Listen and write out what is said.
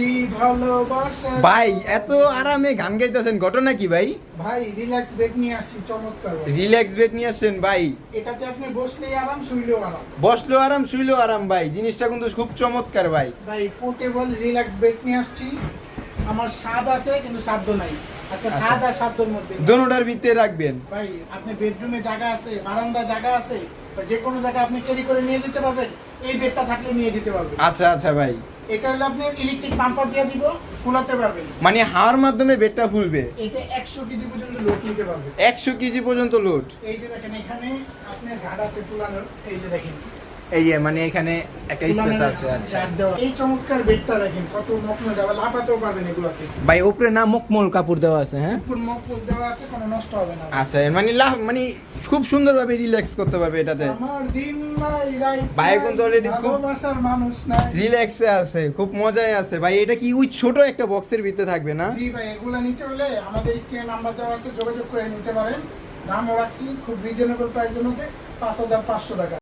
কি ভালোবাসা? ভাই এত আরামে গান গাইতেছেন ঘটনা কি ভাই? ভাই রিল্যাক্স বেড নিয়ে আসছি চমৎকার রিল্যাক্স বেড নিয়ে আসছেন ভাই। এটাতে আপনি বসলেই আরাম শুইলেও আরাম। বসল আরাম শুইলো আরাম ভাই। জিনিসটা কিন্তু খুব চমৎকার ভাই। ভাই পোর্টেবল রিল্যাক্স বেড নিয়ে আসছি। আমার স্বাদ আছে কিন্তু সাধ্য নাই। আজকে আচ্ছা। স্বাদ আর সাধ্যর মধ্যে। দোনোটার ভিতরে রাখবেন। ভাই আপনি বেডরুমে জায়গা আছে বারান্দা জায়গা আছে বা যে কোনো জায়গায় আপনি ক্যারি করে নিয়ে যেতে পারবেন এই বেডটা থাকলে নিয়ে যেতে পারবেন। আচ্ছা আচ্ছা ভাই। এটা হলো আপনি ইলেকট্রিক পাম্পার দিয়ে দিব ফুলাতে পারবেন। মানে হাওয়ার মাধ্যমে বেডটা ফুলবে। এটা একশো কেজি পর্যন্ত লোড নিতে পারবে। একশো কেজি পর্যন্ত লোড এই যে দেখেন এখানে আপনার ঘাট আছে ফুলানোর এই যে দেখেন। এই যে মানে এখানে একটা স্পেস আছে আচ্ছা। এই চমৎকার বেডটা দেখেন কত মকমল যাবে লাফাতেও পারবেন এগুলাতে। ভাই উপরে না মকমল কাপড় দেওয়া আছে হ্যাঁ? উপর মকমল দেওয়া আছে কোনো নষ্ট হবে না। আচ্ছা মানে লাভ মানে খুব সুন্দরভাবে রিল্যাক্স করতে পারবে এটাতে। আমার দিন নাই ভাই কিন্তু already খুব- ভালোবাসার মানুষ নাই। রিল্যাক্সে আছে খুব মজায় আছে। ভাই এটা কি ওই ছোট একটা বক্সের ভিতরে থাকবে না? জি ভাই এগুলা নিতে হলে আমাদের স্ক্রিনে নাম্বার দেওয়া আছে যোগাযোগ করে নিতে পারেন। দামও রাখছি খুব রিজনেবল প্রাইসের মধ্যে পাঁচ হাজার পাঁচশো টাকা।